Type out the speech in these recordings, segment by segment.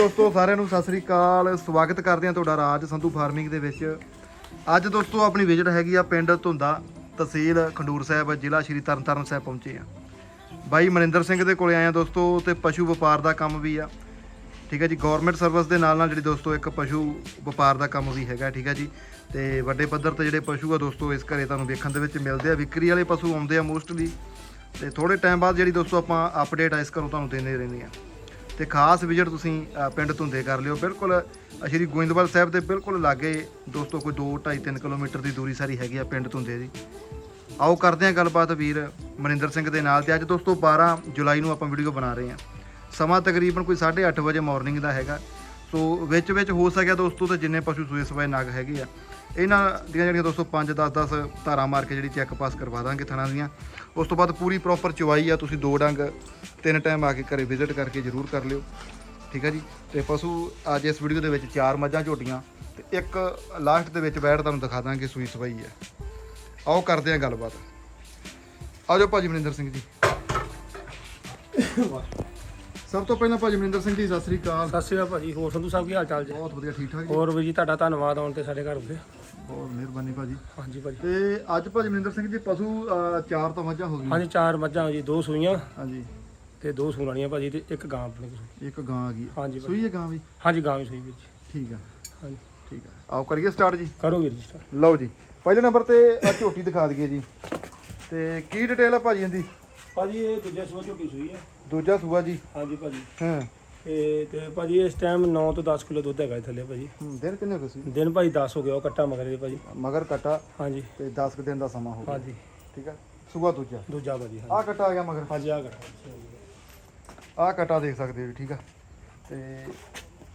ਦੋਸਤੋ, ਸਾਰਿਆਂ ਨੂੰ ਸਤਿ ਸ੍ਰੀ ਅਕਾਲ। ਸਵਾਗਤ ਕਰਦੇ ਹਾਂ ਤੁਹਾਡਾ ਰਾਜ ਸੰਧੂ ਫਾਰਮਿੰਗ ਦੇ ਵਿੱਚ। ਅੱਜ ਦੋਸਤੋ, ਆਪਣੀ ਵਿਜ਼ਿਟ ਹੈਗੀ ਆ ਪਿੰਡ ਧੁੰਦਾ ਤਹਿਸੀਲ ਖੰਡੂਰ ਸਾਹਿਬ, ਜ਼ਿਲ੍ਹਾ ਸ਼੍ਰੀ ਤਰਨਤਾਰਨ ਸਾਹਿਬ ਪਹੁੰਚੇ ਆ ਬਾਈ ਮਨਿੰਦਰ ਸਿੰਘ ਦੇ ਕੋਲੇ ਆਏ ਆ ਦੋਸਤੋ, ਤੇ ਪਸ਼ੂ ਵਪਾਰ ਦਾ ਕੰਮ ਵੀ ਆ। ਠੀਕ ਹੈ ਜੀ ਗਵਰਨਮੈਂਟ ਸਰਵਿਸ ਦੇ ਨਾਲ ਨਾਲ ਜਿਹੜੀ ਦੋਸਤੋ, ਇੱਕ ਪਸ਼ੂ ਵਪਾਰ ਦਾ ਕੰਮ ਵੀ ਹੈਗਾ, ਠੀਕ ਹੈ ਜੀ। ਤੇ ਵੱਡੇ ਪੱਧਰ ਤੇ ਜਿਹੜੇ ਪਸ਼ੂ ਆ ਦੋਸਤੋ, ਇਸ ਘਰੇ ਤੁਹਾਨੂੰ ਵੇਖਣ ਦੇ ਵਿੱਚ ਮਿਲਦੇ ਆ। ਵਿਕਰੀ ਵਾਲੇ ਪਸ਼ੂ ਆਉਂਦੇ ਆ ਮੋਸਟਲੀ ਤੇ ਥੋੜੇ ਟਾਈਮ ਬਾਅਦ ਜਿਹੜੀ ਦੋਸਤੋ, ਆਪਾਂ ਅਪਡੇਟ ਆ ਇਸ ਘਰੋਂ ਤੁਹਾਨੂੰ ਦਿੰਦੇ ਰਹਿੰਦੇ ਆ। ਤੇ ਖਾਸ ਵਿਜ਼ਿਟ ਤੁਸੀਂ ਪਿੰਡ ਧੁੰਦੇ ਕਰ ਲਿਓ। ਬਿਲਕੁਲ ਸ਼੍ਰੀ ਗੋਇੰਦਵਾਲ ਸਾਹਿਬ ਦੇ ਬਿਲਕੁਲ ਲਾਗੇ ਦੋਸਤੋ, ਕੋਈ 2 2.5 3 ਕਿਲੋਮੀਟਰ ਦੀ ਦੂਰੀ ਸਾਰੀ ਹੈਗੀ ਆ ਪਿੰਡ ਧੁੰਦੇ ਦੀ। ਆਓ ਕਰਦੇ ਹਾਂ ਗੱਲਬਾਤ ਵੀਰ ਮਨਿੰਦਰ ਸਿੰਘ ਦੇ ਨਾਲ ਤੇ ਅੱਜ ਦੋਸਤੋ 12 ਜੁਲਾਈ ਨੂੰ ਆਪਾਂ ਵੀਡੀਓ ਬਣਾ ਰਹੇ ਹਾਂ। ਸਮਾਂ ਤਕਰੀਬਨ ਕੋਈ 8:30 ਵਜੇ ਮਾਰਨਿੰਗ ਦਾ ਹੈਗਾ। ਸੋ ਵਿੱਚ ਵਿੱਚ ਹੋ ਸਕਿਆ ਦੋਸਤੋ ਤੇ ਜਿੰਨੇ ਪਸ਼ੂ ਸੂਏ ਸਵਾਏ ਨਗ ਹੈਗੇ ਆ। ਇਹਨਾਂ ਦੀਆਂ ਜਿਹੜੀਆਂ ਦੋਸਤੋ 5 10 10 ਧਾਰਾਂ ਮਾਰ ਕੇ ਜਿਹੜੀ ਚੈੱਕ ਪਾਸ ਕਰਵਾ ਦਾਂਗੇ ਥਣਾ ਦੀਆਂ। ਉਸ ਤੋਂ ਬਾਅਦ ਪੂਰੀ ਪ੍ਰੋਪਰ ਚਵਾਈ ਆ ਤੁਸੀਂ ਦੋ ਡੰਗ ਤਿੰਨ ਟਾਈਮ ਆ ਕੇ ਘਰੇ ਵਿਜ਼ਿਟ ਕਰਕੇ ਜ਼ਰੂਰ ਕਰ ਲਿਓ। ਠੀਕ ਹੈ ਜੀ? ਤੇ ਪਸ਼ੂ ਅੱਜ ਇਸ ਵੀਡੀਓ ਦੇ ਵਿੱਚ ਚਾਰ ਮੱਝਾਂ ਝੋਟੀਆਂ ਤੇ ਇੱਕ ਲਾਸਟ ਦੇ ਵਿੱਚ ਬੈਠ ਤੁਹਾਨੂੰ ਦਿਖਾ ਦਾਂਗੇ ਸੂਈ ਸਵਾਈ ਹੈ। ਆਓ ਕਰਦੇ ਹਾਂ ਗੱਲਬਾਤ। ਆਜੋ ਭਾਜੀ ਮਨਿੰਦਰ ਸਿੰਘ ਜੀ। ਸਭ ਤੋਂ ਪਹਿਲਾਂ ਭਾਜੀ ਮਨਿੰਦਰ ਸਿੰਘ ਜੀ ਸਤਿ ਸ੍ਰੀ ਅਕਾਲ। ਸਤਿ ਸ਼੍ਰੀ ਅਕਾਲ ਭਾਜੀ ਹੋਰ ਸੰਧੂ ਸਾਹਿਬ ਕੀ ਹਾਲ ਚਾਲ ਜੀ? ਬਹੁਤ ਵਧੀਆ ਠੀਕ ਠਾਕ ਜੀ। ਹੋਰ ਵੀ ਜੀ ਤੁਹਾਡਾ ਧੰਨਵਾਦ ਆਉਣ ਤੇ ਸਾਡੇ ਘਰ ਉੱਤੇ ਬਹੁਤ ਮਿਹਰਬਾਨੀ ਭਾਜੀ। ਹਾਂਜੀ ਭਾਜੀ। ਤੇ ਅੱਜ ਭਾਜੀ ਮਨਿੰਦਰ ਸਿੰਘ ਜੀ ਪਸ਼ੂ ਅਹ, ਚਾਰ ਤਾਂ ਮੱਝਾਂ ਹੋ ਗਈਆਂ। ਹਾਂਜੀ ਚਾਰ ਮੱਝਾਂ ਜੀ ਦੋ ਸੂਈਆਂ ਹਾਂਜੀ। ਤੇ ਦੋ ਸੂਣਾਣੀਆਂ ਭਾਜੀ ਤੇ ਇੱਕ ਗਾਂ ਆਪਣੇ। ਕੋਲ ਇੱਕ ਗਾਂ ਆ ਗਈ। ਹਾਂਜੀ ਭਾਜੀ। ਸੂਈ ਹੈ ਗਾਂ ਵੀ? ਹਾਂਜੀ ਗਾਂ ਵੀ ਸੂਈ ਵੀਰ ਜੀ। ਠੀਕ ਆ। ਹਾਂਜੀ। ਠੀਕ ਆ। ਆਓ ਕਰੀਏ ਸਟਾਰਟ ਜੀ। ਕਰੋ ਵੀਰ ਜੀ start। ਲਓ ਜੀ। ਪਹਿਲੇ ਨੰਬਰ ਤੇ ਆ ਝੋਟੀ ਦਿਖਾ ਦਈਏ ਜੀ। ਤੇ ਕੀ ਡਿਟੇਲ ਆ ਭਾਜੀ ਇਹਦੀ? ਭਾਜੀ ਇਹ ਦੂਜਾ ਸੂਆ ਝੋਟੀ ਸੂਈ ਹੈ। ਦੂਜਾ ਸੂਆ ਜੀ। ਹਾਂਜੀ ਭਾਜੀ। ਹਾਂ। ਤੇ ਤੇ ਭਾਜੀ ਇਸ ਟਾਈਮ 9 ਤੋਂ 10 ਕਿਲੋ ਦੁੱਧ ਹੈਗਾ ਇਹ ਥੱਲੇ ਭਾਜੀ। ਹੂੰ, ਦਿਨ ਕਿੰਨੇ ਕੁ ਸੀ? ਦਿਨ ਭਾਜੀ 10 ਹੋ ਗਿਆ ਉਹ ਕੱਟਾ ਮਗਰ ਦੇ ਭਾਜੀ। ਮਗਰ ਕਟਾ? ਹਾਂਜੀ। ਤੇ 10 ਕੁ ਦਿਨ ਦਾ ਸਮਾਂ ਹੋ ਗਿਆ। ਹਾਂਜੀ। ਠੀਕ ਆ? ਸੂਆ ਦੂਜਾ? ਦੂਜਾ ਭਾਜੀ ਹਾਂਜੀ। ਆ ਕਟਾ ਆ ਗਿਆ ਮਗਰ? ਹਾਂਜੀ ਆ ਕੱਟਾ ਆ ਕਟਾ ਦੇਖ ਸਕਦੇ ਹੋ ਜੀ ਠੀਕ ਆ? ਤੇ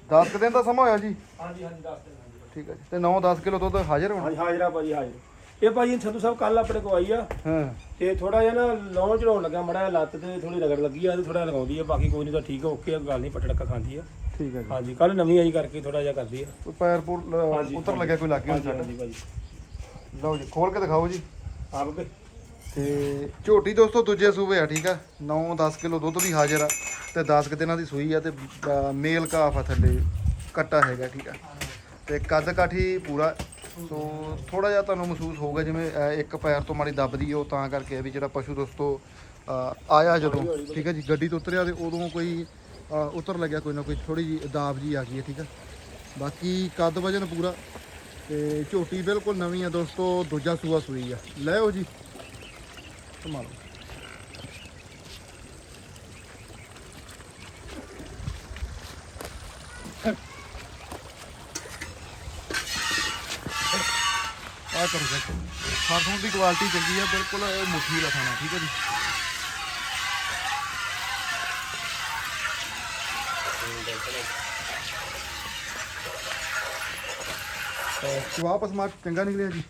10 ਕੁ ਦਿਨ ਦਾ ਸਮਾਂ ਹੋਇਆ ਜੀ? ਹਾਂਜੀ ਹਾਂਜੀ ਦੱਸ ਦਿਨ ਹਾਂਜੀ। ਠੀਕ ਆ ਜੀ। ਤੇ 9-10 ਕਿਲੋ ਦੁੱਧ ਹਾਜ਼ਰ ਹੋਣਾ? ਹਾਂਜੀ ਹਾਜ਼ਰਾ ਭਾਜੀ ਹਾਜ਼ਰ। ਇਹ ਭਾਜੀ ਸੰਧੂ ਸਾਹਿਬ ਕੱਲ ਆਪਣੇ ਕੋ ਆਈ ਆ। ਹਾਂ। ਤੇ ਥੋੜਾ ਜਿਹਾ ਨਾ ਲਾਉਣ ਚੜਾਉਣ ਲੱਗਾ ਮੜਾ ਲੱਤ ਤੇ ਥੋੜੀ ਰਗੜ ਲੱਗੀ ਆ ਤੇ ਥੋੜਾ ਲਗਾਉਂਦੀ ਆ ਬਾਕੀ ਕੋਈ ਨਹੀਂ ਤਾਂ ਠੀਕ ਆ ਓਕੇ ਆ ਗੱਲ ਨਹੀਂ ਪਟੜਕਾ ਖਾਂਦੀ ਆ। ਠੀਕ ਆ ਜੀ। ਹਾਂਜੀ ਕੱਲ ਨਵੀਂ ਆਈ ਕਰਕੇ ਥੋੜਾ ਜਿਹਾ ਕਰਦੀ ਆ। ਕੋਈ ਪੈਰ ਪੂਰ ਲ- ਹਾਂਜੀ, ਉੱਤਰ ਲੱਗਿਆ ਕੋਈ ਲੱਗੇ ਹਾਂਜੀ ਹੁਣ ਹਾਂਜੀ ਭਾਜੀ। ਲਓ ਜੀ ਖੋਲ ਕੇ ਦਿਖਾਓ ਜੀ। ਆਪ ਕੇ। ਤੇ ਝੋਟੀ ਦੋਸਤੋ ਦੂਜੇ ਸੂਬੇ ਆ ਠੀਕ ਆ। 9-10 ਕਿਲੋ ਦੁੱਧ ਦੀ ਹਾਜ਼ਰ ਆ ਤੇ 10 ਕੁ ਦਿਨਾਂ ਦੀ ਸੂਈ ਆ ਤੇ ਮੇਲ ਕਾਫ ਆ ਥੱਲੇ ਕੱਟਾ ਹੈਗਾ ਠੀਕ ਆ। ਤੇ ਕੱਦ ਕਾਠੀ ਪੂਰਾ ਸੋ ਥੋੜਾ ਜਿਹਾ ਤੁਹਾਨੂੰ ਮਹਿਸੂਸ ਹੋਊਗਾ ਜਿਵੇਂ ਅ, ਇੱਕ ਪੈਰ ਤੋਂ ਮਾੜੀ ਦੱਬਦੀ ਆ, ਉਹ ਤਾਂ ਕਰਕੇ ਆ ਵੀ ਜਿਹੜਾ ਪਸ਼ੂ ਦੋਸਤੋ ਅ, ਆਇਆ ਜਦੋਂ ਠੀਕ ਹੈ ਜੀ ਗੱਡੀ ਤੋਂ ਉਤਰਿਆ ਤੇ ਉਦੋਂ ਕੋਈ ਅ, ਉਤਰ ਲੱਗਿਆ ਕੋਈ ਨਾ ਕੋਈ ਥੋੜੀ ਜੀ ਦਾਬ ਜੀ ਆ ਗਈ ਹੈ ਠੀਕ ਆ ਬਾਕੀ ਕੱਦ ਵਜਨ ਪੂਰਾ ਤੇ ਝੋਟੀ ਬਿਲਕੁਲ ਨਵੀਂ ਆ ਦੋਸਤੋ ਦੂਜਾ ਸੂਆ ਸੂਈ ਆ। ਲੈ ਆਓ ਜੀ। ਸੰਭਾਲੋ। ਆ ਕਰੋ ਚੈੱਕ ਫਰਸੋਂ ਦੀ ਕੁਆਲਿਟੀ ਚੰਗੀ ਆ ਬਿਲਕੁਲ ਇਹ ਮੁੱਠੀ ਦਾ ਖਾਣਾ ਠੀਕ ਹੈ ਜੀ। ਵਾਪਸ ਮਾਰ ਚੰਗਾ ਨਿਕਲਿਆ ਜੀ।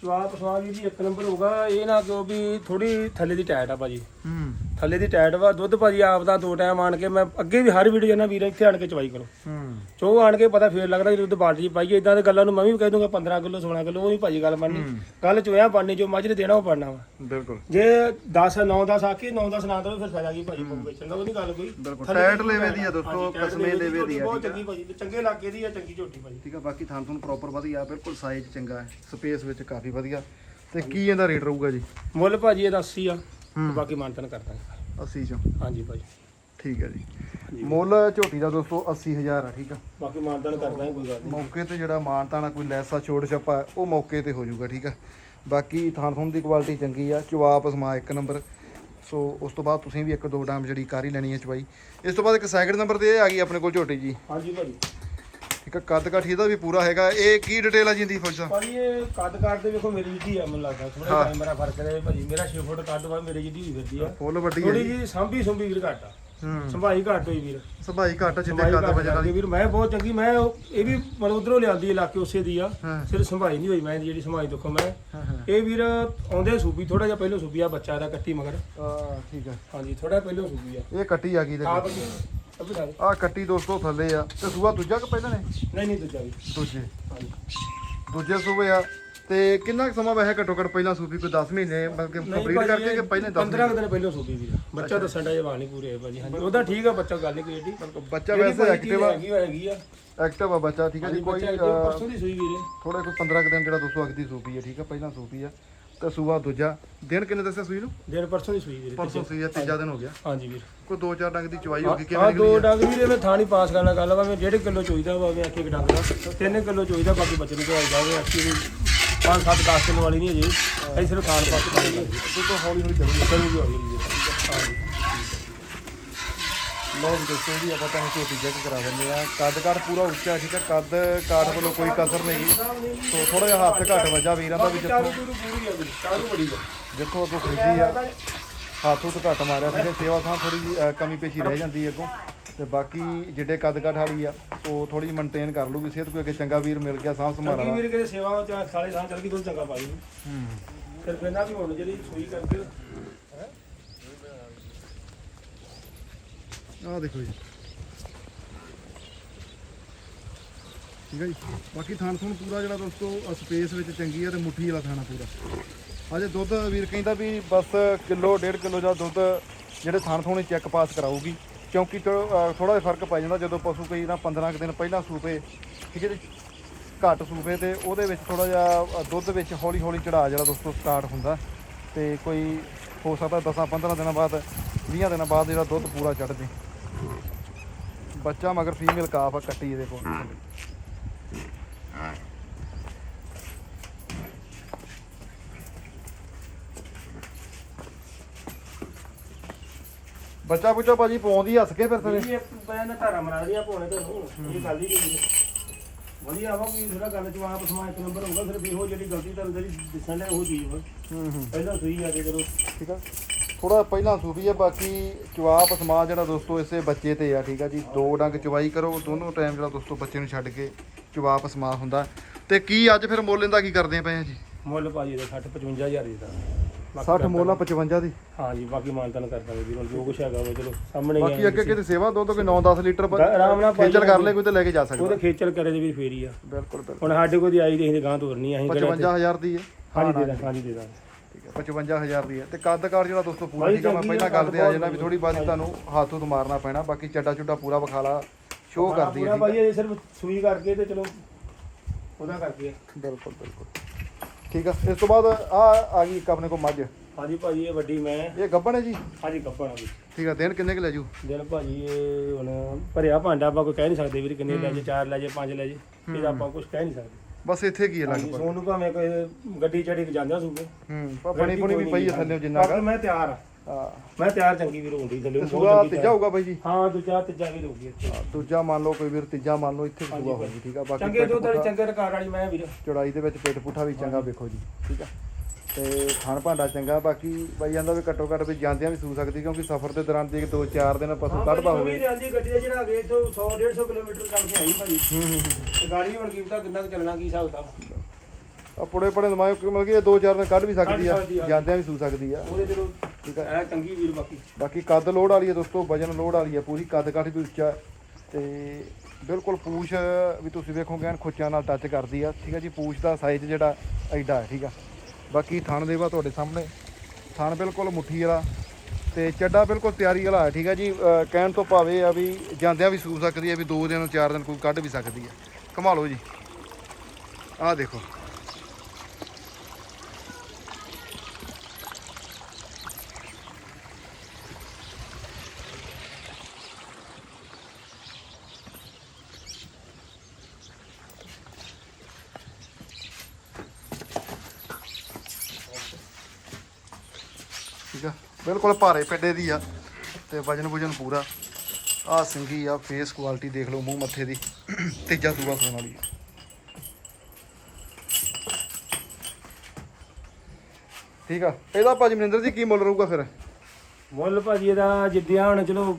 ਸਵਾਦ ਸਵਾਦ ਵੀ ਜੀ ਇੱਕ ਨੰਬਰ ਹੋਊਗਾ ਇਹ ਨਾ ਕਿਉਂ ਵੀ ਥੋੜੀ ਥੱਲੇ ਦੀ ਟਾਈਟ ਆ ਭਾਜੀ। ਹੂੰ। ਥੱਲੇ ਦੀ ਟਾਈਟ ਵਾ ਦੁੱਧ ਭਾਜੀ ਆਪ ਦਾ ਦੋ ਟਾਈਮ ਆਣ ਕੇ ਮੈਂ ਅੱਗੇ ਵੀ ਹਰ ਵੀਡੀਓ ਨਾ ਵੀਰ ਇੱਥੇ ਆਣ ਕੇ ਚਵਾਈ ਕਰੋ। ਹੂੰ। ਚੋ ਆਣ ਕੇ ਪਤਾ ਫੇਰ ਲੱਗਦਾ ਕਿ ਦੁੱਧ ਬਾਲਟੀ ਪਾਈਏ ਇਦਾਂ ਦੇ ਗੱਲਾਂ ਨੂੰ ਮੈਂ ਵੀ ਕਹਿ ਦੂੰਗਾ 15 ਕਿਲੋ 16 ਕਿਲੋ ਉਹ ਨਹੀਂ ਭਾਜੀ ਗੱਲ ਬਣਨੀ। ਗੱਲ ਚੋਇਆ ਬਣਨੀ ਜੋ ਮੱਝ ਨੇ ਦੇਣਾ ਉਹ ਬਣਨਾ ਵਾ। ਬਿਲਕੁਲ। ਜੇ 10 9 10 ਆਖੀ 9 10 ਨਾ ਦੋ ਫਿਰ ਫਾਇਦਾ ਕੀ ਭਾਜੀ ਵੇਚਣ ਦਾ ਉਹ ਨਹੀਂ ਗੱਲ ਕੋਈ। ਬਿਲਕੁਲ ਟਾਇਟ ਲੈਵੇ ਦੀ ਆ ਦੋਸਤੋ ਟਾਇਟ ਕਸਮੇ ਲੈਵੇ ਦੀ ਆ ਬਹੁਤ ਆ? ਚੰਗੀ ਭਾਜੀ ਚੰਗੇ ਇਲਾਕੇ ਦੀ ਆ ਚੰਗੀ ਝੋਟੀ ਭਾਜੀ। ਠੀਕ ਆ ਬਾਕੀ ਥਾਂ ਤੁਹਾਨੂੰ ਪ੍ਰੋਪਰ ਵਧੀਆ ਬਿਲਕੁਲ ਸਾਈਜ਼ ਚੰਗਾ ਹੈ ਸਪੇਸ ਵਿੱਚ ਕਾਫੀ ਵਧੀਆ। ਤੇ ਕੀ ਇਹਦਾ ਰੇਟ ਰਹੂਗਾ ਜੀ? ਮੁੱਲ ਭਾਜੀ ਇਹਦਾ 80 ਆ। ਤੇ ਬਾਕੀ ਮਾਨਤਨ ਕਰ ਦਾਂਗੇ 80 ਚੋਂ। ਹਾਂਜੀ ਭਾਜੀ ਠੀਕ ਹੈ ਜੀ। ਮੁੱਲ ਝੋਟੀ ਦਾ ਦੋਸਤੋ 80000 ਆ ਠੀਕ ਆ। ਬਾਕੀ ਮਾਨਤਨ ਕਰ ਦਾਂਗੇ ਕੋਈ ਗੱਲ ਨਹੀਂ। ਮੌਕੇ ਤੇ ਜਿਹੜਾ ਮਾਨਤਾ ਨਾਲ ਕੋਈ ਲੈਸਾ ਛੋੜ ਛੱਪਾ ਉਹ ਮੌਕੇ ਤੇ ਹੋ ਜਾਊਗਾ ਠੀਕ ਆ। ਬਾਕੀ ਥਾਂ ਥੁਣ ਦੀ ਕੁਆਲਿਟੀ ਚੰਗੀ ਆ ਚਵਾਪ ਸਮਾ ਇੱਕ ਨੰਬਰ ਸੋ ਉਸ ਤੋਂ ਬਾਅਦ ਤੁਸੀਂ ਵੀ ਇੱਕ ਦੋ ਡਾਮ ਜਿਹੜੀ ਕਰ ਹੀ ਲੈਣੀ ਹੈ ਚਵਾਈ ਇਸ ਤੋਂ ਬਾਅਦ ਇੱਕ ਸੈਕਿੰਡ ਨੰਬਰ ਤੇ ਇਹ ਆ ਗਈ ਆਪਣੇ ਕੋਲ ਝੋਟੀ ਜੀ। ਹਾਂਜੀ ਭਾਜੀ ਠੀਕ ਆ ਕੱਦ ਕਾਠੀ ਇਹਦਾ ਵੀ ਪੂਰਾ ਹੈਗਾ। ਇਹ ਕੀ ਡਿਟੇਲ ਆ ਜੀ ਇਹਦੀ ਫੌਜ ਭਾਜੀ ਇਹ ਕੱਦ ਕਾਟ ਦੇ ਵੇਖੋ ਮੇਰੀ ਜਿੱਦੀ ਆ ਮੈਨੂੰ ਲੱਗਦਾ। ਥੋੜਾ ਟਾਈਮ ਮੇਰਾ ਫ਼ਰਕ ਹੈ ਭਾਜੀ। ਮੇਰਾ 6 ਫੁੱਟ ਕੱਦ ਵਾ ਮੇਰੀ ਜਿੱਦੀ ਹੋਈ ਫਿਰਦੀ ਆ। ਫੁੱਲ ਵੱਡੀ ਹੈ ਥੋੜੀ ਜੀ। ਜੀ ਸਾਂਭੀ ਸੁੰਭੀ ਵੀਰ ਘੱਟ ਆ। ਹੂੰ। ਸੰਭਾਈ ਘੱਟ ਹੋਈ ਵੀਰ। ਸਭਾਈ ਘੱਟ ਜਿੱਦੇ ਸੰਭਾਈ ਕੱਦ ਘੱਟ ਵਾਲੀ ਕਰਕੇ ਵੀਰ ਮੈਂ ਬਹੁਤ ਚੰਗੀ ਮੈਂ ਉਹ- ਇਹ ਵੀ ਮਤਲਬ ਉਧਰੋਂ ਲਿਆਂਦੀ ਇਲਾਕੇ ਉਸੇ ਦੀ ਆ। ਹਾਂ। ਸਿਰ ਸੰਭਾਈ ਨਹੀਂ ਹੋਈ ਮੈਂ ਇਹਦੀ ਜਿਹੜੀ ਸੰਭਾਈ ਦੇਖੋ ਮੈਂ। ਹਾਂ ਹਾਂ। ਇਹ ਵੀਰ ਆਉਂਦੇ ਸੂਬੀ ਥੋੜਾ ਜਿਹਾ ਪਹਿਲਾਂ ਸੂਬੀ ਆ ਬੱਚਾ ਦਾ ਕੱਟੀ ਮਗਰ। ਆ ਠੀਕ ਆ। ਹਾਂਜੀ ਥੋੜਾ ਪਹਿਲਾਂ ਸੂਬੀ ਆ। ਇਹ ਕੱਟੀ ਆ ਗਈ ਆਪ ਨਾਲ ਆ ਕੱਟੀ ਦੋਸਤੋ ਥੱਲੇ ਆ। ਤੇ ਸੂਆ ਦੂਜਾ ਕਿ ਪਹਿਲਾਂ ਨੇ? ਨਹੀਂ ਨਹੀਂ ਦੂਜਾ ਵੀ। ਦੂਜੇ। ਹਾਂਜੀ। ਦੂਜੇ ਸੂਬੇ ਆ। ਤੇ ਕਿੰਨਾ ਕੁ ਸਮਾਂ ਵੈਸੇ ਘੱਟੋ ਘੱਟ ਪਹਿਲਾਂ ਸੂਫੀ ਕੋਈ 10 ਮਹੀਨੇ ਮਤਲਬ ਕੰਪਲੀਟ ਕਰਕੇ ਕਿ ਪਹਿਲਾਂ 10 15 ਦਿਨ ਪਹਿਲਾਂ ਸੂਬੀ ਵੀ ਬੱਚਾ ਦੱਸਣ ਦਾ ਜਵਾਨ ਨਹੀਂ ਪੂਰੇ ਹੋਏ ਭਾਜੀ। ਹਾਂਜੀ ਉਹਦਾ ਠੀਕ ਆ ਬੱਚਾ ਗੱਲ ਨਹੀਂ ਕੋਈ ਏਡੀ। ਬੱਚਾ ਵੈਸੇ ਐਕਟਿਵ ਆ। ਹੈਗੀ ਹੈਗੀ ਆ। ਐਕਟਿਵ ਆ ਬੱਚਾ ਠੀਕ ਹੈ ਜੀ। ਕੋਈ ਪਰਸੋਂ ਦੀ ਸੂਈ ਵੀਰੇ। ਥੋੜਾ ਕੋਈ 15 ਕੁ ਦਿਨ ਜਿਹੜਾ ਦੋਸਤੋ ਅਗਦੀ ਸੂਪੀ ਹੈ ਠੀਕ ਹੈ ਪਹਿਲਾਂ ਸੂਪੀ ਆ। ਤੇ ਸੂਆ ਦੂਜਾ। ਦਿਨ ਕਿੰਨੇ ਦੱਸਿਆ ਸੂਈ ਨੂੰ? ਦਿਨ ਪਰਸੋਂ ਦੀ ਸੂਈ ਵੀਰੇ ਪਰਸੋਂ ਸੂਈ ਆ ਤੀਜਾ ਦਿਨ ਹੋ ਗਿਆ। ਹਾਂਜੀ ਵੀਰ। ਕੋਈ 2-4 ਡੰਗ ਦੀ ਚਵਾਈ ਹੋ ਗਈ ਆ ਕਿਵੇਂ ਦੋ ਡੰਗ ਵੀਰੇ ਮੈਂ ਥਾਣੀ ਪਾਸ ਕਰਨਾ ਗੱਲ ਵਾ ਮੈਂ ਡੇਢ ਕਿਲੋ ਚੋਈਦਾ ਵਾ ਮੈਂ ਇੱਕ ਇੱਕ ਡੰਗ ਦਾ। ਤਿੰਨ ਕਿਲੋ ਚੋਈਦਾ ਬਾਕੀ ਬੱਚੇ ਨੂੰ ਚੋਈਦਾ ਵਾ ਐਕਚੁਅਲੀ 5-7 10 ਕਿਲੋ ਵਾਲੀ ਨਹੀਂ ਅਜੇ। ਅਸੀਂ ਸਿਰਫ ਖਾਣ ਪਾਸ ਕਰਨੀ ਹੈ ਤੋਂ ਹੌਲੀ ਹੌਲੀ ਚੱਲੂਗੀ ਹੌਲੀ ਹੌਲੀ ਵੀਰੇ। ਹਾਂਜੀ। ਲੋ ਵੀ ਦੋਸਤੋ ਜੀ ਆਪਾਂ ਤੁਹਾਨੂੰ ਝੋਟੀ ਚੈੱਕ ਕਰਾ ਦਿੰਦੇ ਆ ਕੱਦ ਕਾਠ ਪੂਰਾ ਉੱਚਾ ਠੀਕ ਹੈ। ਕੱਦ ਕਾਠ ਵੱਲੋਂ ਕੋਈ ਕਸਰ ਨਹੀਂ ਗੀ ਸੋ ਥੋੜਾ ਜਿਹਾ ਹੱਥ ਘੱਟ ਵੱਜਾ ਵੀਰਾਂ ਦਾ ਵੀ ਜਿੱਥੋਂ ਜਿੱਥੋਂ ਅੱਗੋਂ ਖਰੀਦੀ ਆ। ਹੱਥ ਉੱਤ ਘੱਟ ਮਾਰਿਆ ਸੀ ਸੇਵਾ ਥਾਂ ਥੋੜੀ ਕਮੀ ਪੇਸ਼ੀ ਰਹਿ ਜਾਂਦੀ ਹੈ ਅੱਗੋਂ। ਤੇ ਬਾਕੀ ਜਿਹੜੇ ਕੱਦ ਕਾਠ ਵਾਲੀ ਆ ਉਹ ਥੋੜੀ ਮੇਨਟੇਨ ਕਰ ਲੂਗੀ ਸਿਹਤ ਕੋਈ ਅੱਗੇ ਚੰਗਾ ਵੀਰ ਮਿਲ ਗਿਆ ਸਾਂਭ ਸੰਭਾਲ ਵੀਰੇ ਕਿਤੇ ਸੇਵਾ ਚ ਸਾਲੇ ਸਾਹ ਚੱਲ ਗਈ ਤੁਹਾਨੂੰ ਚੰਗਾ ਪਾਈ ਹੂੰ। ਫਿਰ ਕਹਿੰਦਾ ਵੀ ਹੁਣ ਜਿਹੜੀ ਸੂਈ ਕਰਕੇ ਆਹ ਦੇਖੋ ਜੀ। ਠੀਕ ਹੈ ਜੀ। ਬਾਕੀ ਥਾਣ ਥੂਣ ਪੂਰਾ ਜਿਹੜਾ ਦੋਸਤੋ ਸਪੇਸ ਵਿੱਚ ਚੰਗੀ ਹੈ ਤੇ ਮੁੱਠੀ ਵਾਲਾ ਥਾਣਾ ਪੂਰਾ। ਅਜੇ ਦੁੱਧ ਵੀਰ ਕਹਿੰਦਾ ਵੀ ਬਸ ਕਿਲੋ, ਡੇਢ ਕਿਲੋ ਜਾਂ ਦੁੱਧ ਜਿਹੜੇ ਥਾਣ ਥੂਣ ਚੈੱਕ ਪਾਸ ਕਰਾਊਗੀ। ਕਿਉਂਕਿ ਥੋੜਾ ਜਿਹਾ ਫ਼ਰਕ ਪੈ ਜਾਂਦਾ ਜਦੋਂ ਪਸ਼ੂ ਕਈ ਨਾ 15 ਕੁ ਦਿਨ ਪਹਿਲਾਂ ਸੂਪੇ, ਠੀਕ ਹੈ ਜੀ, ਘੱਟ ਸੂਪੇ ਤੇ ਉਹਦੇ ਵਿੱਚ ਥੋੜਾ ਜਿਹਾ ਦੁੱਧ ਵਿੱਚ ਹੌਲੀ ਹੌਲੀ ਚੜਾ ਜਿਹੜਾ ਦੋਸਤੋ ਸਟਾਰਟ ਹੁੰਦਾ। ਤੇ ਕੋਈ ਹੋ ਸਕਦਾ 10 15 ਦਿਨਾਂ ਬਾਅਦ 20 ਦਿਨਾਂ ਬਾਅਦ ਜਿਹੜਾ ਦੁੱਧ ਪੂਰਾ ਚੜ ਜੇ। ਬੱਚਾ ਮਗਰ ਫੀਮੇਲ ਕਾਫ ਆ ਕੱਟੀ ਇਹਦੇ ਕੋਲ। ਬੱਚਾ ਬੁੱਚਾ ਭਾਜੀ ਪਾਉਂਦੀ ਹੱਸ ਕੇ ਫਿਰ ਤੇਰੇ ਇਹ ਮੈਂ ਨਾ ਧਾਰਾ ਮਰਾ ਦੀਆਂ ਪੋਣੇ ਤੁਹਾਨੂੰ ਇਹ ਗੱਲ ਹੀ ਨਹੀਂ ਵਧੀਆ ਵਾ ਵੀ ਥੋੜਾ ਗੱਲ ਚ ਆਪ ਸਮਾਂ ਇੱਕ ਨੰਬਰ ਹੋਊਗਾ ਫਿਰ ਵੀ ਇਹੋ ਜਿਹੜੀ ਗਲਤੀ ਤੁਹਾਨੂੰ ਜਿਹੜੀ ਦਿਸਣ ਲੈ ਉਹ ਚੀਜ਼ ਵਾ। ਹੂੰ ਹੂੰ। ਪਹਿਲਾਂ ਸੂਈ ਆ ਕੇ ਚਲੋ ਠੀਕ ਆ। ਥੋੜਾ ਪਹਿਲਾਂ ਸੂਫੀ ਹੈ ਬਾਕੀ ਚਵਾਪ ਸਮਾਜ ਜਿਹੜਾ ਦੋਸਤੋ ਇਸੇ ਬੱਚੇ ਤੇ ਆ ਠੀਕ ਆ ਜੀ। ਦੋ ਡੰਗ ਚਵਾਈ ਕਰੋ ਦੋਨੋਂ ਟਾਈਮ ਜਿਹੜਾ ਦੋਸਤੋ ਬੱਚੇ ਨੂੰ ਛੱਡ ਕੇ ਚਵਾਪ ਸਮਾ ਹੁੰਦਾ। ਤੇ ਕੀ ਅੱਜ ਫਿਰ ਮੁੱਲ ਇਹਦਾ ਕੀ ਕਰਦੇ ਪਏ ਆ ਜੀ? ਮੁੱਲ ਭਾਜੀ ਦਾ 60 55000 ਦੀ ਦਾ 60 ਮੁੱਲ ਆ 55 ਦੀ? ਹਾਂਜੀ ਬਾਕੀ ਮਾਨਤਨ ਕਰ ਦਾਂਗੇ ਹੁਣ ਜੋ ਕੁਛ ਹੈਗਾ ਵਾ ਚਲੋ ਸਾਹਮਣੇ ਹੀ ਬਾਕੀ ਆ ਅੱਗੇ ਕਿਤੇ ਸੇਵਾ ਦੋ ਤੋਂ ਕੋਈ 9-10 ਲੀਟਰ ਗਾ- ਆਰਾਮ ਨਾਲ ਖੇਚਲ ਕਰ ਲੈ ਕੋਈ ਤੇ ਲੈ ਕੇ ਜਾ ਸਕਦਾ। ਉਹਦੇ ਖੇਚਲ ਕਰੇ ਦੇ ਵੀ ਫੇਰੀ ਆ। ਬਿਲਕੁਲ ਬਿਲਕੁਲ। ਹੁਣ ਸਾਡੇ ਕੋਲ ਦੀ ਆਈ ਅਸੀਂ ਗਾਂ ਤੋਰਨੀ ਆ ਅਸੀਂ ਕਿਹੜਾ 55000 ਦੀ ਹੈ ਹਾਂਜੀ ਦੇ ਦਾਂ ਹਾਂਜੀ ਦੇ ਦਾਂ। ਹੈ 55000 ਦੀ ਹੈ। ਤੇ ਕੱਦ ਕਾਰ ਜਿਹੜਾ ਦੋਸਤੋ ਪੂਰਾ ਠੀਕ ਆ ਮੈਂ ਪਹਿਲਾਂ ਗੱਲ ਤੇ ਆ ਜਾਣਾ ਵੀ ਥੋੜੀ ਬਾਅਦ ਤੁਹਾਨੂੰ ਹੱਥ ਹੁੱਥ ਮਾਰਨਾ ਪੈਣਾ ਬਾਕੀ ਚੱਡਾ ਚੁੱਡਾ ਪੂਰਾ ਵਿਖਾਲਾ ਸ਼ੋਅ ਕਰਦੀ ਹੈ ਪੂਰਾ ਭਾਜੀ ਇਹ ਸਿਰਫ ਸੂਈ ਕਰਕੇ ਤੇ ਚਲੋ ਉਹਦਾ ਕਰਕੇ ਆ। ਬਿਲਕੁਲ ਬਿਲਕੁਲ। ਠੀਕ ਆ ਇਸ ਤੋਂ ਬਾਅਦ ਆ ਆ ਗਈ ਇੱਕ ਆਪਣੇ ਕੋਲ ਮੱਝ। ਹਾਂਜੀ ਭਾਜੀ ਇਹ ਵੱਡੀ ਮੈਂ। ਇਹ ਗੱਬਣ ਹੈ ਜੀ? ਹਾਂਜੀ ਕੱਪੜਾ ਵੀ ਠੀਕ ਆ ਦਿਨ ਕਿੰਨੇ ਕੁ ਲੈ ਜੂ? ਦਿਨ ਭਾਜੀ ਇਹ ਹੁਣ ਭਰਿਆ ਭਾਂਡਾ ਆਪਾਂ ਕੋਈ ਕਹਿ ਨਹੀਂ ਸਕਦੇ ਵੀਰ ਕਿੰਨੇ ਲੈ ਜੇ ਚਾਰ ਲੈ ਜੇ ਪੰਜ ਲੈ ਜੇ ਇਹਦਾ ਆਪਾਂ ਕੁਝ ਕਹਿ ਨਹੀਂ ਸਕਦੇ। ਬਸ ਇੱਥੇ ਕੀ ਹੈ ਹਾਂਜੀ, ਲਗਭਗ? ਸੋਨੂੰ ਭਾਵੇਂ ਕੋਈ ਗੱਡੀ ਚੜੀ ਕੇ ਜਾਂਦੇ ਸੂਗੇ ਹੂੰ ਪਰ ਬਣੀ ਬਣੀ ਵੀ ਪਈ ਹੈ ਥੱਲੇ ਜਿੰਨਾ ਬਾਕੀ ਮੈਂ ਤਿਆਰ ਆ। ਹਾਂ। ਮੈਂ ਤਿਆਰ ਚੰਗੀ ਵੀਰ ਹੁੰਦੀ ਥੱਲੇ ਸੂਆ ਤੀਜਾ ਹੋਊਗਾ ਬਾਈ ਜੀ? ਹਾਂ ਦੂਜਾ ਤੀਜਾ ਵੀ ਹੋਊਗੀ ਇੱਥੇ। ਹਾਂ, ਦੂਜਾ ਮੰਨ ਲਓ ਕੋਈ ਵੀਰ ਤੀਜਾ ਮੰਨ ਲਓ ਇੱਥੇ ਸੂਆ ਹੋਊਗੀ ਠੀਕ ਆ? ਬਾਕੀ ਚੰਗੇ ਵਾਲੀ ਪੁੱਠਾ- ਚੰਗੇ ਰਕਾਰ ਵਾਲੀ ਮੈਂ ਵੀਰ। ਚੌੜਾਈ ਦੇ ਵਿੱਚ ਪੇਟ ਪੁੱਠਾ ਵੀ ਚੰਗਾ ਵੇਖੋ ਜੀ ਠੀਕ ਆ? ਤੇ ਖਾਣ ਭਾਂਡਾ ਚੰਗਾ ਬਾਕੀ ਬਾਈ ਜਾਂਦਾ ਵੀ ਘੱਟੋ ਘੱਟ ਵੀ ਜਾਂਦਿਆਂ ਵੀ ਸੂ ਸਕਦੀ ਕਿਉਂਕਿ ਸਫ਼ਰ ਦੇ ਦੌਰਾਨ ਜੇ 2-4 ਦਿਨ ਪਸ਼ੂ ਕੱਢਦਾ ਹੋਵੇ ਹਾਂਜੀ ਗੱਡੀ ਦਾ ਜਿਹੜਾ ਵੇਚ ਤੋਂ 100 150 ਕਿਲੋਮੀਟਰ ਕਰਕੇ ਆਈ ਭਾਜੀ ਤੇ ਗਾੜੀ ਹੁਣ ਕੀਮਤਾਂ ਕਿੰਨਾ ਕੁ ਚੱਲਣਾ ਕੀ ਹਿਸਾਬ ਕਿਤਾਬ। ਆ ਪੁੜੇ ਪੁੜੇ ਦਮਾਇ ਮਤਲਬ ਕਿ ਇਹ 2-4 ਦਿਨ ਕੱਢ ਵੀ ਸਕਦੀ ਆ ਕੱਢ ਸਕਦੀ ਆ। ਜਾਂਦਿਆਂ ਵੀ ਸੂ ਸਕਦੀ ਆ। ਉਹਦੇ ਚਲੋ ਠੀਕ ਆ। ਐ ਚੰਗੀ ਵੀਰ ਬਾਕੀ। ਬਾਕੀ ਕੱਦ ਲੋਡ ਵਾਲੀ ਹੈ ਦੋਸਤੋ ਵਜਨ ਲੋਡ ਵਾਲੀ ਹੈ ਪੂਰੀ ਕੱਦ ਕਾਠ ਵੀ ਉੱਚਾ। ਤੇ ਬਿਲਕੁਲ ਪੂਛ ਵੀ ਤੁਸੀਂ ਵੇਖੋਗੇ ਐਨ ਖੁੱਚਾਂ ਨਾਲ ਟੱਚ ਕਰਦੀ ਆ। ਠੀਕ ਆ ਜੀ ਪੂਛ ਦਾ ਸਾਈਜ਼ ਜਿਹੜਾ ਐਡਾ ਹੈ ਠੀਕ ਆ। ਬਾਕੀ ਥਣ ਦੇਵਾ ਤੁਹਾਡੇ ਸਾਹਮਣੇ। ਥਣ ਬਿਲਕੁਲ ਮੁੱਠੀ ਵਾਲਾ ਤੇ ਚੱਡਾ ਬਿਲਕੁਲ ਤਿਆਰੀ ਵਾਲਾ ਹੈ, ਠੀਕ ਹੈ ਜੀ? ਕਹਿਣ ਤੋਂ ਭਾਵੇਂ ਆ ਵੀ ਜਾਂਦਿਆਂ ਵੀ ਸੂ ਸਕਦੀ ਹੈ ਵੀ 2 ਦਿਨ 4 ਦਿਨ ਕੋਈ ਕੱਢ ਵੀ ਸਕਦੀ ਹੈ। ਕਮਾ ਲਓ ਜੀ। ਆਹ ਦੇਖੋ ਠੀਕ ਆ ਬਿਲਕੁਲ ਭਾਰੇ ਪੇਡੇ ਦੀ ਆ ਤੇ ਵਜਨ ਵਜਨ ਪੂਰਾ। ਆ ਸਿੰਗੀ ਆ ਫੇਸ ਕੁਆਲਿਟੀ ਦੇਖ ਲਓ ਮੂੰਹ ਮੱਥੇ ਦੀ। ਤੀਜਾ ਸੂਆ ਸੋਣ ਵਾਲੀ। ਠੀਕ ਆ ਇਹਦਾ ਭਾਜੀ ਮਨਿੰਦਰ ਜੀ ਕੀ ਮੁੱਲ ਰਹੂਗਾ ਫਿਰ? ਮੁੱਲ ਭਾਜੀ ਇਹਦਾ ਜਿੱਦਿਆ ਹੁਣ ਚਲੋ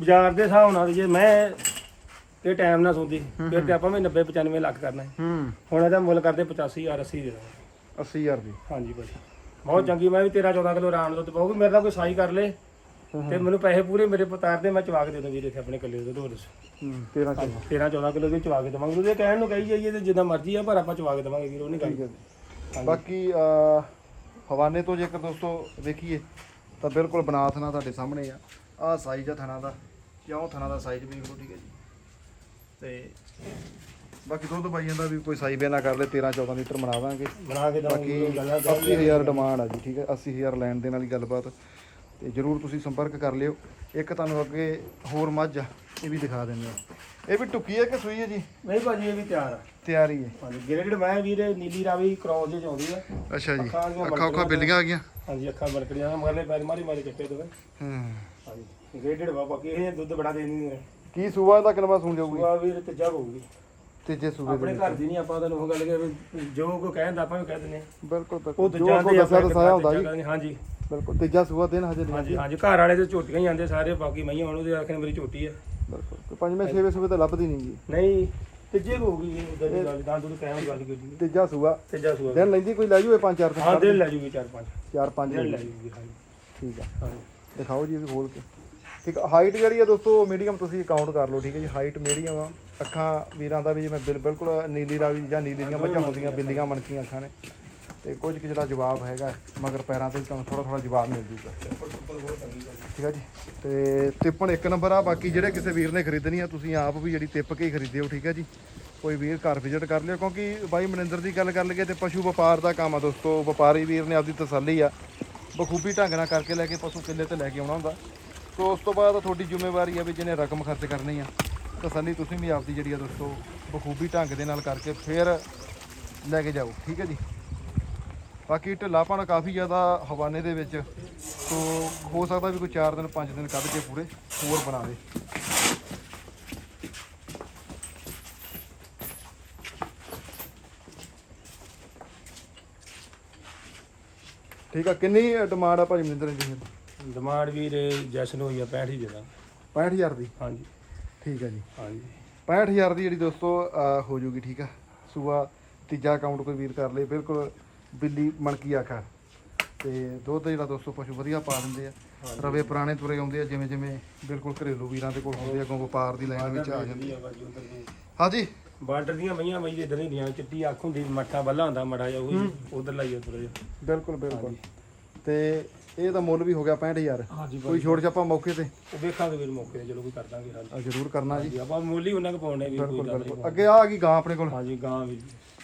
ਬਾਜ਼ਾਰ ਦੇ ਹਿਸਾਬ ਨਾਲ ਜੇ ਮੈਂ ਇਹ ਟਾਈਮ ਨਾਲ ਸੌਂਦੀ ਫਿਰ ਤੇ ਆਪਾਂ ਵੀ 90 95 ਲੱਖ ਕਰਨਾ ਹੈ। ਹੂੰ। ਹੁਣ ਇਹਦਾ ਮੁੱਲ ਕਰਦੇ 85000 80 ਦੇ ਦਾਂਗੇ 80000 ਦੀ। ਹਾਂਜੀ ਭਾਜੀ ਬਹੁਤ ਚੰਗੀ ਮੈਂ ਵੀ 13 14 ਕਿਲੋ ਆਰਾਮ ਦੁੱਧ ਪਾਉਗੀ ਮੇਰੇ ਨਾਲ ਕੋਈ ਸਾਈ ਕਰ ਲੇ। ਤੇ ਮੈਨੂੰ ਪੈਸੇ ਪੂਰੇ ਮੇਰੇ ਪਤਾਰ ਦੇ ਮੈਂ ਚਵਾ ਕੇ ਦੇ ਦਾਂ ਵੀਰੇ ਆਪਣੇ ਕੱਲੇ ਦੁੱਧ ਹੋਰ ਹੂੰ 13 ਚੋਂ 13 14 ਕਿਲੋ ਦੀ ਚਵਾ ਕੇ ਦੇਵਾਂਗੇ ਉਹਦੇ ਕਹਿਣ ਨੂੰ ਕਹੀ ਜਾਈਏ ਤੇ ਜਿੱਦਾਂ ਮਰਜ਼ੀ ਆ ਪਰ ਆਪਾਂ ਚਵਾ ਕੇ ਦੇਵਾਂਗੇ ਵੀਰ ਉਹ ਨਹੀਂ ਠੀਕ ਗੱਲ ਹੈ ਜੀ। ਬਾਕੀ ਅਹ, ਹਵਾਨੇ ਤੋਂ ਜੇਕਰ ਦੋਸਤੋ ਵੇਖੀਏ ਤਾਂ ਬਿਲਕੁਲ ਬਣਾ ਥਣਾ ਤੁਹਾਡੇ ਸਾਹਮਣੇ ਆ। ਆਹ ਸਾਈਜ਼ ਆ ਥਣਾ ਦਾ ਕਿਉਂ? ਥਣਾ ਦਾ ਸਾਈਜ਼ ਵੀ ਵੇਖੋ ਠੀਕ ਹੈ ਜੀ। ਤੇ ਬਾਕੀ ਦੁੱਧ ਬਾਈ ਜਾਂਦਾ ਵੀ ਕੋਈ ਸਾਈ ਬਿਆਨਾ ਕਰ ਲੈ 13 14 ਲੀਟਰ ਬਣਾ ਦਾਂਗੇ। ਬਣਾ ਕੇ ਬਾਕੀ ਦਵਾਂਗੇ ਗੱਲਾਂ 80000 ਡਿਮਾਂਡ ਆ ਜੀ ਠੀਕ ਹੈ? 80000 ਲੈਣ ਦੇਣ ਵਾਲੀ ਗੱਲਬਾਤ। ਤੇ ਜਰੂਰ ਤੁਸੀਂ ਸੰਪਰਕ ਕਰ ਲਿਓ। ਇੱਕ ਤੁਹਾਨੂੰ ਅੱਗੇ ਹੋਰ ਮੱਝ ਆ ਇਹ ਵੀ ਦਿਖਾ ਦਿੰਦੇ ਆ। ਇਹ ਵੀ ਟੁੱਕੀ ਹੈ ਕਿ ਸੂਈ ਹੈ ਜੀ? ਨਹੀਂ ਭਾਜੀ ਇਹ ਵੀ ਤਿਆਰ ਆ। ਤਿਆਰੀ ਹੈ ਹਾਂਜੀ ਗ੍ਰੇਡਡ ਮੈਂ ਵੀਰੇ ਨੀਲੀ ਰਾਵੀ ਕ੍ਰੋਸ ਜੇ ਚਾਉਂਦੀ ਆ। ਅੱਛਾ ਜੀ ਅੱਖਾਂ ਦੀਆਂ ਅੱਖਾਂ ਅੱਖਾਂ ਬਿੱਲੀਆਂ ਆ ਗਈਆਂ? ਹਾਂਜੀ ਅੱਖਾਂ ਬਲਕੜੀਆਂ ਮਗਰਲੇ ਪੈਰ ਮਾਰੀ ਮਾਰੀ ਚੱਟੇ ਦੋਵੇਂ ਹੂੰ। ਹਾਂਜੀ ਗ੍ਰੇਡਡ ਵਾ ਬਾਕੀ ਇਹ ਦੁੱਧ ਬੜਾ ਦੇ ਦਿੰਦੀ ਹੈ ਕੀ ਸੂਆ ਦਾ ਕਿੰਨਾ ਸੂਣ ਜਾਊਗੀ? ਉਹ ਵੀਰ ਤੀਜਾ ਹੋਊਗੀ। ਤੀਜੇ ਸੂਬੇ ਦੇ ਆਪਣੇ ਘਰ ਦੀ ਨਹੀਂ ਆਪਾਂ ਤੁਹਾਨੂੰ ਉਹ ਗੱਲ ਕਿ ਜੋ ਕੋ ਕਹਿੰਦਾ ਆਪਾਂ ਵੀ ਕਹਿ ਦਿੰਦੇ ਹਾਂ। ਬਿਲਕੁਲ ਉਹ ਬਿਲਕੁਲ ਜੋ ਕੋ ਦੇ ਦੱਸਿਆ ਆਪਾਂ ਦਸਾਇਆ ਹੁੰਦਾ ਜੀ। ਜੀ ਹਾਂਜੀ। ਬਿਲਕੁਲ ਤੀਜਾ ਸੂਆ ਦਿਨ ਹਜੇ ਨਹੀਂ ਹਾਂਜੀ ਹਾਂਜੀ ਘਰ ਵਾਲੇ ਤੇ ਝੋਟੀਆਂ ਹੀ ਆਂਦੇ ਸਾਰੇ ਬਾਕੀ ਮਈਆਂ ਹੁਣ ਉਹਦੇ ਆਖਣ ਮੇਰੀ ਝੋਟੀ ਹੈ ਬਿਲਕੁਲ ਤੇ ਪੰਜਵੇਂ ਛੇਵੇਂ ਸੂਬੇ ਤਾਂ ਲੱਭਦੀ ਨਹੀਂ ਜੀ। ਨਹੀਂ ਤੀਜੇ ਕੋ ਹੋਊਗੀ ਇਹ ਉਧਰ ਦੀ ਗੱਲ ਤਾਂ ਦੁੱਧ ਕਹਿਣ ਗੱਲ ਕੀਤੀ ਤੀਜਾ ਸੂਆ। ਤੀਜਾ ਸੂਆ। ਦਿਨ ਲੈਂਦੀ ਕੋਈ ਲੈ ਜੂਏ ਪੰਜ ਚਾਰ ਹਾਂ ਦਿਨ ਲੈ ਜੂਗੀ ਚਾਰ ਪੰਜ। ਚਾਰ ਪੰਜ ਦਿਨ ਲੈ ਜੂਗੀ। ਹਾਂਜੀ। ਠੀਕ ਆ। ਹਾਂਜੀ। ਦਿਖਾਓ ਜੀ ਇਹ ਵੀ ਖੋਲ ਕੇ। ਠੀਕ ਆ ਹਾਈਟ ਜਿਹੜੀ ਆ ਦੋਸਤੋ ਮੀਡੀਅਮ ਤੁਸੀਂ ਕਾਊਂਟ ਕਰ ਲਓ ਠੀਕ ਹੈ ਜੀ? ਹਾਈਟ ਮੀਡੀਅਮ ਆ। ਅੱਖਾਂ ਵੀਰਾਂ ਦਾ ਵੀ ਜਿਵੇਂ ਬਿਲ- ਬਿਲਕੁਲ ਨੀਲੀ ਰਾਵੀ ਜਾਂ ਨੀਲੀ ਦੀਆਂ ਮੱਝਾਂ ਹੁੰਦੀਆਂ ਬਿੱਲੀਆਂ ਮਣਕੀਆਂ ਅੱਖਾਂ ਨੇ। ਤੇ ਕੁਝ ਕਿ ਜਿਹੜਾ ਜਵਾਬ ਹੈਗਾ ਮਗਰ ਪੈਰਾਂ ਤੇ ਤੁਹਾਨੂੰ ਥੋੜਾ ਥੋੜਾ ਜਵਾਬ ਮਿਲ ਜੂਗਾ। ਠੀਕ ਆ ਜੀ? ਤੇ ਤਿੱਪਣ ਇੱਕ ਨੰਬਰ ਆ ਬਾਕੀ ਜਿਹੜੇ ਕਿਸੇ ਵੀਰ ਨੇ ਖਰੀਦਣੀ ਆ ਤੁਸੀਂ ਆਪ ਵੀ ਜਿਹੜੀ ਤਿੱਪ ਕੇ ਹੀ ਖਰੀਦਿਓ ਠੀਕ ਹੈ ਜੀ? ਕੋਈ ਵੀਰ ਘਰ ਵਿਜ਼ਿਟ ਕਰ ਲਿਓ ਕਿਉਂਕਿ ਬਾਈ ਮਨਿੰਦਰ ਦੀ ਗੱਲ ਕਰ ਲਈਏ ਤੇ ਪਸ਼ੂ ਵਪਾਰ ਦਾ ਕੰਮ ਆ ਦੋਸਤੋ ਵਪਾਰੀ ਵੀਰ ਨੇ ਆਪਦੀ ਤਸੱਲੀ ਆ। ਬਖੂਬੀ ਢੰਗ ਨਾਲ ਕਰਕੇ ਲੈ ਕੇ ਪਸ਼ੂ ਕਿੱਲੇ ਤੇ ਲੈ ਕੇ ਆਉਣਾ ਹੁੰਦਾ। ਸੋ ਉਸ ਤੋਂ ਬਾਅਦ ਤੁਹਾਡੀ ਜ਼ਿੰਮੇਵਾਰੀ ਆ ਵੀ ਜਿਹਨੇ ਰਕਮ ਖਰਚ ਕਰਨੀ ਆ ਤਸੱਲੀ ਤੁਸੀਂ ਵੀ ਆਪਦੀ ਜਿਹੜੀ ਆ ਦੋਸਤੋ ਬਖੂਬੀ ਢੰਗ ਦੇ ਨਾਲ ਕਰਕੇ ਫਿਰ ਲੈ ਕੇ ਜਾਓ ਠੀਕ ਹੈ ਜੀ? ਬਾਕੀ ਢਿੱਲਾਪਣ ਕਾਫੀ ਜ਼ਿਆਦਾ ਹਵਾਨੇ ਦੇ ਵਿੱਚ ਸੋ ਹੋ ਸਕਦਾ ਵੀ ਕੋਈ 4 ਦਿਨ 5 ਦਿਨ ਕੱਢ ਕੇ ਪੂਰੇ ਹੋਰ ਬਣਾ ਦੇ ਠੀਕ ਆ ਕਿੰਨੀ ਡਿਮਾਂਡ ਆ ਭਾਜੀ ਮਨਿੰਦਰ ਜੀ ਡਿਮਾਂਡ ਵੀਰ ਜੈਸਨ ਹੋਈ ਆ 65 ਹੀ ਦੇ ਦਾਂ 65000 ਦੀ? ਹਾਂਜੀ। ਠੀਕ ਹੈ ਜੀ। ਹਾਂਜੀ। 65000 ਦੀ ਜਿਹੜੀ ਦੋਸਤੋ ਅਹ, ਹੋ ਜੂਗੀ ਠੀਕ ਆ? ਸੂਆ ਤੀਜਾ ਅਕਾਊਂਟ ਕੋਈ ਵੀਰ ਕਰ ਲੇ ਬਿਲਕੁਲ ਬਿੱਲੀ ਮਣਕੀ ਆਖਾ। ਤੇ ਦੁੱਧ ਜਿਹੜਾ ਦੋਸਤੋ ਪਸ਼ੂ ਵਧੀਆ ਪਾ ਦਿੰਦੇ ਆ। ਰਵੇ ਪੁਰਾਣੇ ਤੁਰੇ ਆਉਂਦੇ ਆ ਜਿਵੇਂ ਜਿਵੇਂ ਬਿਲਕੁਲ ਘਰੇਲੂ ਵੀਰਾਂ ਦੇ ਕੋਲ ਹੁੰਦੇ ਆ ਅੱਗੋਂ ਵਪਾਰ ਦੀ ਲਾਈਨ ਵਿੱਚ ਆ ਜਾਂਦੇ ਹਾਂਜੀ। ਬਾਰਡਰ ਦੀਆਂ ਮਈਆਂ ਮਈ ਇਦਾਂ ਦੀਆਂ ਚਿੱਟੀ ਅੱਖ ਹੁੰਦੀ ਮੱਠਾ ਬੱਲਾ ਹੁੰਦਾ ਮੜਾ ਜਾ ਉਹ ਉਧਰ ਲਾਈਏ ਥੋੜਾ ਜਿਹਾ ਬਿਲਕੁਲ। ਬਿਲਕੁਲ ਤੇ ਇਹ ਤਾਂ ਮੁੱਲ ਵੀ ਹੋ ਗਿਆ 65000 ਹਾਂਜੀ ਕੋਈ ਛੋੜ ਛਾਪਾ ਮੌਕੇ ਤੇ? ਉਹ ਵੇਖਾਂਗੇ ਵੀਰ ਮੌਕੇ ਤੇ ਚਲੋ ਕੋਈ ਕਰ ਦਾਂਗੇ ਹੱਲ ਆ ਜ਼ਰੂਰ ਕਰਨਾ ਜੀ। ਆਪਾਂ ਮੁੱਲ ਹੀ ਉਹਨਾਂ ਕੋ ਪਾਉਣੇ ਵੀ ਕੋਈ ਗੱਲ ਨਹੀਂ। ਅੱਗੇ ਆ ਗਈ ਗਾਂ ਆਪਣੇ ਕੋਲ। ਹਾਂਜੀ ਗਾਂ ਵੀ।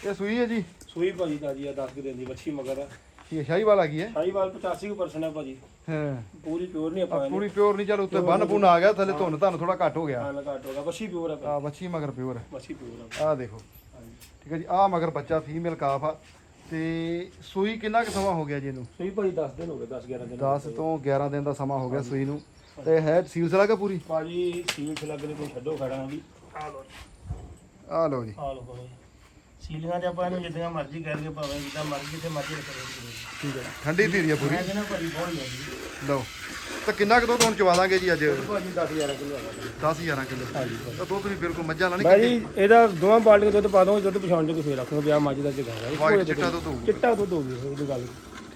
ਇਹ ਸੂਈ ਹੈ ਜੀ? ਸੂਈ ਭਾਜੀ ਤਾਜੀ ਆ 10 ਕਿ ਦਿਨ ਦੀ ਵੱਛੀ ਮਗਰ। ਆ ਇਹ ਸ਼ਾਹੀਵਾਲ ਆ ਗਈ ਹੈ? ਸ਼ਾਹੀਵਾਲ 85% ਹੈ ਭਾਜੀ। ਹਾਂ। ਪੂਰੀ ਪਿਓਰ ਨਹੀਂ ਆਪਾਂ ਪੂਰੀ ਪਿਓਰ ਨਹੀਂ ਚੱਲ ਉੱਤੇ ਬੰਨ ਬੁਨ ਆ ਗਿਆ ਥੱਲੇ ਧੁੰਨ ਧੰਨ ਥੋੜਾ ਘੱਟ ਹੋ ਗਿਆ। ਹਾਂ ਘੱਟ ਹੋਗਾ ਵੱਛੀ ਪਿਓਰ ਆ ਆ ਬੱਚੀ ਮਗਰ ਪਿਓਰ ਵੱਛੀ ਪਿਓਰ ਆ। ਆ ਦੇਖੋ। ਹਾਂਜੀ। ਠੀਕ ਹੈ ਜੀ ਆ ਮਗਰ ਬੱਚਾ ਫੀਮੇਲ ਕਾਫ ਆ। ਤੇ ਸੂਈ ਕਿੰਨਾ ਕੁ ਸਮਾਂ ਹੋ ਗਿਆ ਜੀ ਇਹਨੂੰ? ਸੂਈ ਭਾਜੀ 10 ਦਿਨ ਹੋ ਗਏ 10 11 ਦਿਨ 10 ਤੋਂ 11 ਦਿਨ ਦਾ ਸਮਾਂ ਹੋ ਗਿਆ ਸੂਈ ਨੂੰ। ਤੇ ਹੈ ਸੀਲ ਸਲਾਗਾ ਪੂਰੀ? ਭਾਜੀ ਸੀਲ ਲੱਗ ਲਈ ਕੋਈ ਛੱਡੋ ਖੜਾ ਵੀ। ਆ ਲੋ ਆ ਲਓ ਜੀ। ਆ ਲੋ ਭਾਜੀ। ਸੀਲੀਆਂ ਤੇ ਆਪਾਂ ਇਹਨੂੰ ਜਿੱਦਾਂ ਮਰਜ਼ੀ ਕਰ ਲਈਏ ਭਾਵੇਂ ਜਿੱਦਾਂ ਮਰਜ਼ੀ ਜਿੱਥੇ ਮਰਜ਼ੀ ਰੱਖੋ। ਠੀਕ ਹੈ ਠੰਡੀ ਧੀਰੀ ਆ ਪੂਰੀ। ਮੈਂ ਕਹਿੰਦਾ ਭਾਜੀ ਬਹੁਤ ਹੀ ਆ ਲਓ। ਤਾਂ ਕਿੰਨਾ ਕੁ ਦੁੱਧ ਹੁਣ ਚਵਾ ਦਾਂਗੇ ਜੀ ਅੱਜ? ਭਾਜੀ 10000 ਕਿਲੋ ਆ 10 11 ਕਿਲੋ। ਹਾਂਜੀ। ਤਾਂ ਦੁੱਧ ਵੀ ਬਿਲਕੁਲ ਮੱਝਾਂ ਨਹੀਂ ਭਾਜੀ ਇਹਦਾ ਦੋਵਾਂ ਬਾਲਟੀਆਂ ਦੁੱਧ ਪਾ ਦੋ ਦੁੱਧ ਪਛਾਣ ਜੋ ਫੇਰ ਰੱਖੋ ਵਿਆਹ ਮੱਝ ਦਾ ਜਗਾਵਾ ਵਾਈਟ ਚਿੱਟਾ ਦੁੱਧ ਹੋਊਗਾ। ਚਿੱਟਾ ਦੁੱਧ ਹੋ ਗਿਆ ਉਹਦੀ ਗੱਲ।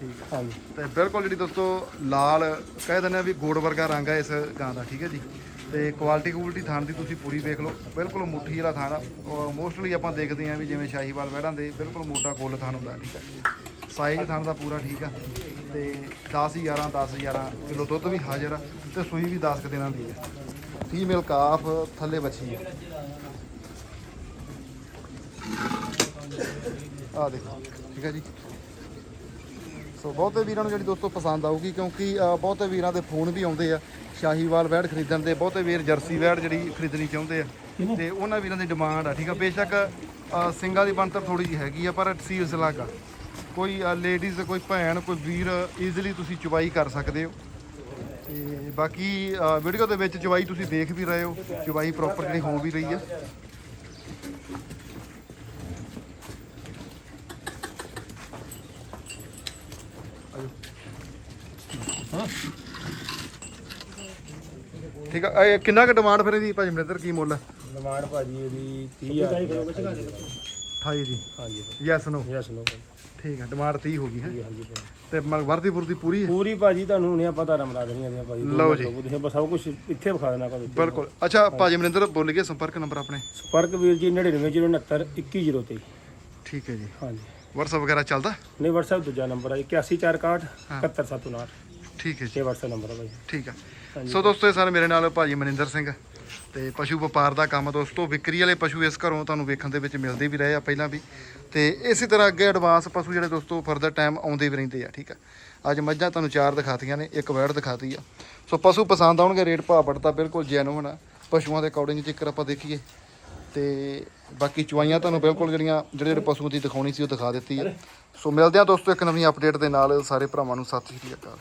ਠੀਕ ਹੈ ਹਾਂਜੀ। ਤੇ ਬਿਲਕੁਲ ਜਿਹੜੀ ਦੋਸਤੋ ਲਾਲ ਕਹਿ ਦਿੰਦੇ ਆ ਵੀ ਗੋੜ ਵਰਗਾ ਰੰਗ ਆ ਇਸ ਗਾਂ ਦਾ ਠੀਕ ਹੈ ਜੀ? ਤੇ ਕੁਆਲਿਟੀ ਕੁਆਲਿਟੀ ਥਾਣ ਦੀ ਤੁਸੀਂ ਪੂਰੀ ਵੇਖ ਲਓ। ਬਿਲਕੁਲ ਮੁੱਠੀ ਵਾਲਾ ਥਾਣ ਆ। ਮੋਸਟਲੀ ਆਪਾਂ ਦੇਖਦੇ ਆ ਵੀ ਜਿਵੇਂ ਸ਼ਾਹੀਵਾਲ ਵਹਿੜਾਂ ਦੇ ਬਿਲਕੁਲ ਮੋਟਾ ਗੋਲ ਥਾਣ ਹੁੰਦਾ ਠੀਕ ਹੈ ਸਾਈਜ਼ ਥਾਣ ਦਾ ਪੂਰਾ ਠੀਕ ਆ। ਤੇ 10 11 10 11 ਕਿਲੋ ਦੁੱਧ ਵੀ ਹਾਜ਼ਰ ਆ ਤੇ ਸੂਈ ਵੀ 10 ਕੁ ਦਿਨਾਂ ਦੀ ਹੈ ਫੀਮੇਲ ਕਾਫ ਥੱਲੇ ਬੱਚੀ ਹੈ ਆ ਦੇਖੋ ਠੀਕ ਹੈ ਜੀ। ਸੋ ਬਹੁਤੇ ਵੀਰਾਂ ਨੂੰ ਜਿਹੜੀ ਦੋਸਤੋ ਪਸੰਦ ਆਊਗੀ ਕਿਉਂਕਿ ਬਹੁਤੇ ਵੀਰਾਂ ਦੇ ਫੋਨ ਵੀ ਆਉਂਦੇ ਆ ਸ਼ਾਹੀਵਾਲ ਵੈੜ ਖਰੀਦਣ ਦੇ ਬਹੁਤੇ ਵੀਰ ਜਰਸੀ ਵੈੜ ਜਿਹੜੀ ਖਰੀਦਣੀ ਚਾਹੁੰਦੇ ਆ ਤੇ ਉਹਨਾਂ ਵੀਰਾਂ ਦੀ ਡਿਮਾਂਡ ਆ ਠੀਕ ਆ। ਬੇਸ਼ੱਕ ਸਿੰਗਾਂ ਦੀ ਬਣਤਰ ਥੋੜੀ ਜਿਹੀ ਹੈਗੀ ਆ ਪਰ ਸੀਲਸ ਲੱਗਾ ਕੋਈ ਲੇਡੀਜ਼ ਕੋਈ ਭੈਣ, ਕੋਈ ਵੀਰ ਈਜ਼ੀਲੀ ਤੁਸੀਂ ਚਵਾਈ ਕਰ ਸਕਦੇ ਹੋ। ਤੇ ਬਾਕੀ ਵੀਡੀਓ ਦੇ ਵਿੱਚ ਚਵਾਈ ਤੁਸੀਂ ਦੇਖ ਵੀ ਰਹੇ ਹੋ ਚਵਾਈ ਪ੍ਰੋਪਰ ਜਿਹੜੀ ਹੋ ਵੀ ਰਹੀ ਆ ਠੀਕ ਆ ਇਹ ਕਿੰਨਾ ਕੁ ਡਿਮਾਂਡ ਫਿਰ ਇਹਦੀ ਭਾਜੀ ਮਨਿੰਦਰ, ਕੀ ਮੁੱਲ ਡਿਮਾਂਡ ਭਾਜੀ ਇਹਦੀ 30000 28 ਜੀ। ਹਾਂਜੀ। ਯੈਸ ਨੋ ਯੈਸ ਨੋ ਠੀਕ ਹੈ ਡਿਮਾਂਡ 30 ਹੋ ਗਈ ਹੈ। ਹਾਂਜੀ ਤੇ ਮ- ਵਰਦੀ ਪੁਰਦੀ ਪੂਰੀ ਹੈ? ਪੂਰੀ ਭਾਜੀ ਤੁਹਾਨੂੰ ਹੁਣੇ ਆਪਾਂ ਧਾਰਾ ਮਰਾ ਦੇਣੀਆਂ ਨੇ ਭਾਜੀ। ਲਓ ਜੀ। ਤੁਸੀਂ ਬਸ ਸਭ ਕੁਝ ਇੱਥੇ ਵਿਖਾ ਦੇਣਾ ਭਾਜੀ ਬਿਲਕੁਲ। ਅੱਛਾ ਭਾਜੀ ਮਨਿੰਦਰ ਬੋਲੀਏ ਸੰਪਰਕ ਨੰਬਰ ਆਪਣੇ। ਸੰਪਰਕ ਵੀਰ ਜੀ 9969 2103 ਠੀਕ ਹੈ ਜੀ। ਹਾਂਜੀ। WhatsApp ਵਗੈਰਾ ਚੱਲਦਾ? ਨਹੀਂ WhatsApp ਦੂਜਾ ਨੰਬਰ ਹੈ। 8161 71759 ਠੀਕ ਹੈ ਜੀ। ਇਹ WhatsApp ਨੰਬਰ ਹੈ ਭਾਈ ਠੀਕ ਆ। ਸੋ ਦੋਸਤੋ ਇਹ ਸਨ ਮੇਰੇ ਨਾਲ ਭਾਜੀ ਮਨਿੰਦਰ ਸਿੰਘ ਤੇ ਪਸ਼ੂ ਵਪਾਰ ਦਾ ਕੰਮ ਦੋਸਤੋ, ਵਿਕਰੀ ਵਾਲੇ ਪਸ਼ੂ ਇਸ ਘਰੋਂ ਤੁਹਾਨੂੰ ਵੇਖਣ ਦੇ ਵਿੱਚ ਮਿਲਦੇ ਵੀ ਰਹੇ ਆ ਪਹਿਲਾਂ ਵੀ। ਤੇ ਇਸੇ ਤਰ੍ਹਾਂ ਅੱਗੇ ਐਡਵਾਂਸ ਪਸ਼ੂ ਜਿਹੜੇ ਦੋਸਤੋ ਫਰਦਰ ਟਾਈਮ ਆਉਂਦੇ ਵੀ ਰਹਿੰਦੇ ਆ, ਠੀਕ ਆ। ਅੱਜ ਮੱਝਾਂ ਤੁਹਾਨੂੰ ਚਾਰ ਦਿਖਾਤੀਆਂ ਨੇ, ਇੱਕ ਵੈੜ ਦਿਖਾਤੀ ਆ। ਸੋ ਪਸ਼ੂ ਪਸੰਦ ਆਉਣਗੇ, ਰੇਟ ਭਾਅ ਪੜਤਾ ਬਿਲਕੁਲ ਜੈਨੂਨ ਆ। ਪਸ਼ੂਆਂ ਦੇ ਅਕੋਰਡਿੰਗ ਜੇਕਰ ਆਪਾਂ ਦੇਖੀਏ। ਤੇ ਬਾਕੀ ਚੁਆਈਆਂ ਤੁਹਾਨੂੰ ਬਿਲਕੁਲ ਜਿਹੜੀਆਂ, ਜਿਹੜੇ ਜਿਹੜੇ ਪਸ਼ੂ ਦੀ ਦਿਖਾਉਣੀ ਸੀ ਉਹ ਦਿਖਾ ਦਿੱਤੀ ਆ। ਸੋ ਮਿਲਦੇ ਆ ਦੋਸਤੋ ਇੱਕ ਨਵੀਂ ਅਪਡੇਟ ਦੇ ਨਾਲ। ਸਾਰੇ ਭਰਾਵਾਂ ਨੂੰ ਸਤਿ ਸ਼੍ਰੀ ਅਕਾਲ।